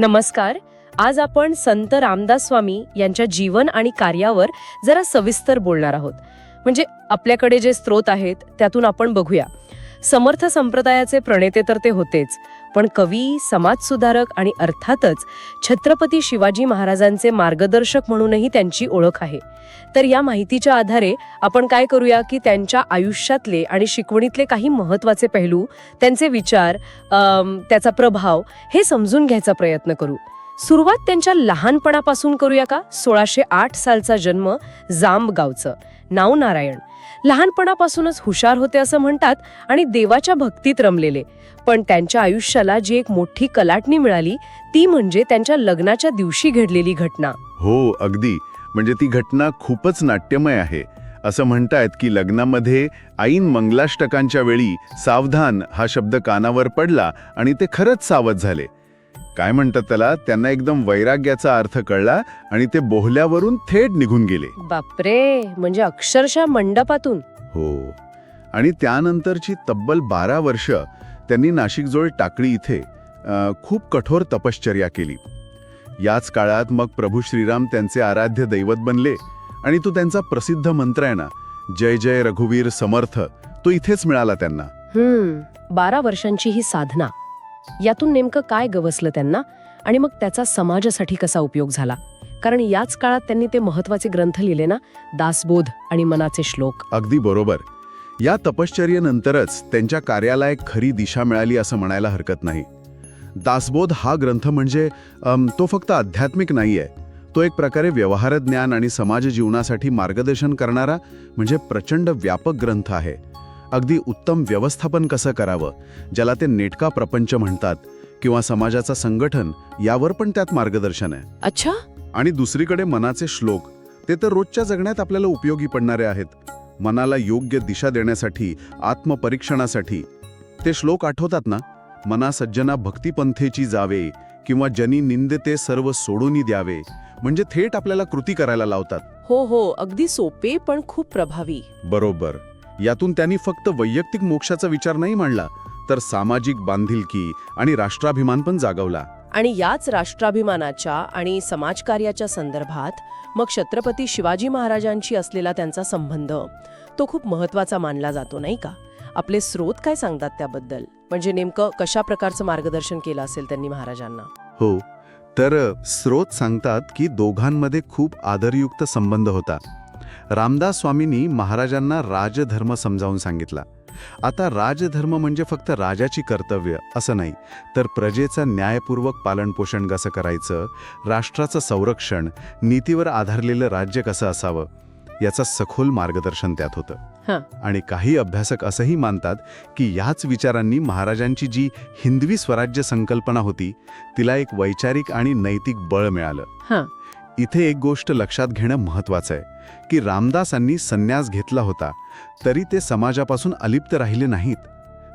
नमस्कार. आज आपण संत रामदास स्वामी यांच्या जीवन आणि कार्यावर जरा सविस्तर बोलणार आहोत. म्हणजे आपल्याकडे जे स्रोत आहेत त्यातून आपण बघूया. समर्थ संप्रदायाचे प्रणेते तर ते होतेच. पण कवी समाजसुधारक आणि अर्थातच छत्रपती शिवाजी महाराजांचे मार्गदर्शक म्हणूनही त्यांची ओळख आहे. तर या माहितीच्या आधारे आपण काय करूया की त्यांच्या आयुष्यातले आणि शिकवणीतले काही महत्त्वाचे पैलू त्यांचे विचार त्याचा प्रभाव हे समजून घ्यायचा प्रयत्न करू. सुरुवात त्यांच्या लहानपणापासून करूया का? सोळाशे आठ सालचा जन्म जांब गावचं नाव नारायण. लहानपणापासूनच हुशार होते असं म्हणतात आणि देवाच्या भक्तीत रमलेले. पण त्यांच्या आयुष्याला जी एक मोठी कलाटणी मिळाली ती म्हणजे त्यांच्या लग्नाच्या दिवशी घडलेली घटना. हो अगदी. म्हणजे ती घटना खूपच नाट्यमय आहे. असं म्हणतायत की लग्नामध्ये ऐन मंगलाष्टकांच्या वेळी सावधान हा शब्द कानावर पडला आणि ते खरंच सावध झाले. काय म्हणतात त्याला? त्यांना एकदम वैराग्याचा अर्थ कळला आणि ते बोहल्यावरून थेट निघून गेले. बापरे म्हणजे अक्षरशः मंडपातून. हो. आणि त्यानंतरची तब्बल बारा वर्ष त्यांनी नाशिकजवळ टाकळी इथे खूप कठोर तपश्चर्या केली. याच काळात मग प्रभू श्रीराम त्यांचे आराध्य दैवत बनले आणि तो त्यांचा प्रसिद्ध मंत्र आहे ना जय जय रघुवीर समर्थ तो इथेच मिळाला त्यांना. बारा वर्षांची ही साधना. यातून नेमकं काय गवसलं त्यांना आणि मग त्याचा समाजासाठी कसा उपयोग झाला? कारण याच काळात त्यांनी ते महत्त्वाचे ग्रंथ लिहिले ना दासबोध आणि मनाचे श्लोक. अगदी बरोबर. या तपश्चर्येनंतरच त्यांच्या कार्याला एक खरी दिशा मिळाली असं म्हणायला हरकत नाही. दासबोध हा ग्रंथ म्हणजे तो फक्त आध्यात्मिक नाहीये. तो एक प्रकारे व्यवहार ज्ञान आणि समाज जीवनासाठी मार्गदर्शन करणारा म्हणजे प्रचंड व्यापक ग्रंथ आहे. अगदी उत्तम व्यवस्थापन कसं करावं ज्याला ते नेटका प्रपंच म्हणतात किंवा समाजाचा संगठन यावर पण त्यात मार्गदर्शन आहे. अच्छा. आणि दुसरीकडे मनाचे श्लोक ते तर रोजच्या जगण्यात आपल्याला उपयोगी पडणारे आहेत. मनाला योग्य दिशा देण्यासाठी आत्मपरीक्षणासाठी. ते श्लोक आठवतात ना? मना सज्जना भक्तिपंथेची जावे किंवा जनी निंदते सर्व सोडूनी द्यावे म्हणजे थेट आपल्याला कृती करायला लावतात. हो हो अगदी सोपे पण खूप प्रभावी. बरोबर. यातून त्यांनी फक्त वैयक्तिक मोक्षाचा विचार नाही मांडला तर सामाजिक बांधिलकी आणि राष्ट्राभिमान पण जागवला. आणि याच राष्ट्राभिमानाच्या आणि समाजकार्याच्या संदर्भात मग छत्रपती शिवाजी महाराजांशी असलेला त्यांचा संबंध तो खूप महत्त्वाचा मानला जातो नाही का? आपले स्रोत काय सांगतात त्याबद्दल? म्हणजे नेमकं कशा प्रकारचं मार्गदर्शन केलं असेल त्यांनी महाराजांना? हो तर स्रोत सांगतात की दोघांमध्ये खूप आदरयुक्त संबंध होता. रामदास स्वामींनी महाराजांना राजधर्म समजावून सांगितला आता राजधर्म म्हणजे फक्त राजाची कर्तव्य असं नाही तर प्रजेचं न्यायपूर्वक पालनपोषण कसं करायचं राष्ट्राचं संरक्षण नीतीवर आधारलेलं राज्य कसं असावं याचं सखोल मार्गदर्शन त्यात. होतं आणि काही अभ्यासक असंही मानतात की याच विचारांनी महाराजांची जी हिंदवी स्वराज्य संकल्पना होती तिला एक वैचारिक आणि नैतिक बळ मिळालं. इथे एक गोष्ट लक्षात घेणं महत्वाचं आहे की रामदासांनी संन्यास घेतला होता तरी ते समाजापासून अलिप्त राहिले नाहीत.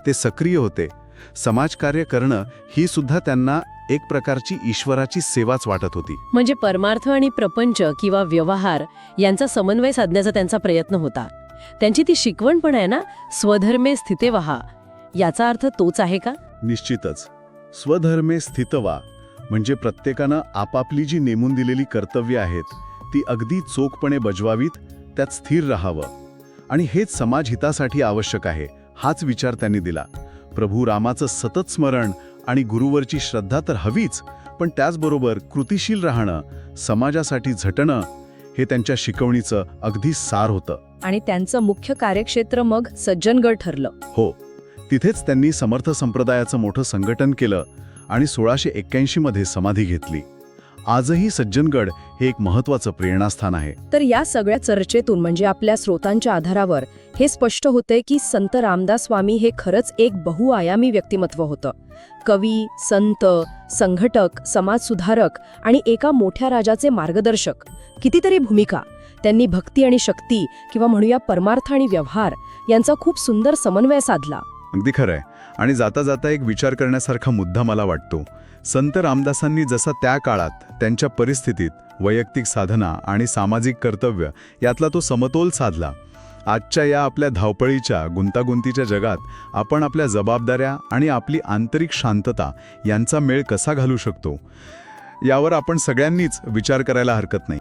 ते सक्रिय होते. समाजकार्य करणं ही सुद्धा त्यांना एक प्रकारची ईश्वराची सेवाच वाटत होती. म्हणजे परमार्थ आणि प्रपंच किंवा व्यवहार यांचा समन्वय साधण्याचा त्यांचा प्रयत्न होता. त्यांची ती शिकवण पण आहे ना स्वधर्मे स्थिते वहा. याचा अर्थ तोच आहे का? निश्चितच. स्वधर्मे स्थितवा म्हणजे प्रत्येकानं आपापली जी नेमून दिलेली कर्तव्य आहेत ती अगदी चोखपणे बजवावीत त्यात स्थिर राहावं. आणि हेच समाज हितासाठी आवश्यक आहे हाच विचार त्यांनी दिला. प्रभू रामाचं सतत स्मरण आणि गुरुवरची श्रद्धा तर हवीच पण त्याचबरोबर कृतिशील राहणं समाजासाठी झटणं हे त्यांच्या शिकवणीचं अगदी सार होतं. आणि त्यांचं मुख्य कार्यक्षेत्र मग सज्जनगड ठरलं. हो तिथेच त्यांनी समर्थ संप्रदायाचं मोठं संघटन केलं आणि सोळाशे एक्क्याऐंशीमध्ये समाधी घेतली. आजही सज्जनगड हे एक महत्वाचं प्रेरणास्थान आहे. तर या सगळ्या चर्चेतून म्हणजे आपल्या स्रोतांच्या आधारावर हे स्पष्ट होते की संत रामदास स्वामी हे खरंच एक बहुआयामी व्यक्तिमत्व होतं. कवी संत संघटक समाजसुधारक आणि एका मोठ्या राजाचे मार्गदर्शक. कितीतरी भूमिका त्यांनी भक्ती आणि शक्ती किंवा म्हणूया परमार्थ आणि व्यवहार यांचा खूप सुंदर समन्वय साधला. अगदी खरंय. आणि जाता जाता एक विचार करण्यासारखा मुद्दा मला वाटतो. संत रामदासांनी जसा त्या काळात त्यांच्या परिस्थितीत वैयक्तिक साधना आणि सामाजिक कर्तव्य यातला तो समतोल साधला. आजच्या या आपल्या धावपळीच्या गुंतागुंतीच्या जगात आपण आपल्या जबाबदाऱ्या आणि आपली आंतरिक शांतता यांचा मेळ कसा घालू शकतो? यावर आपण सगळ्यांनीच विचार करायला हरकत नाही.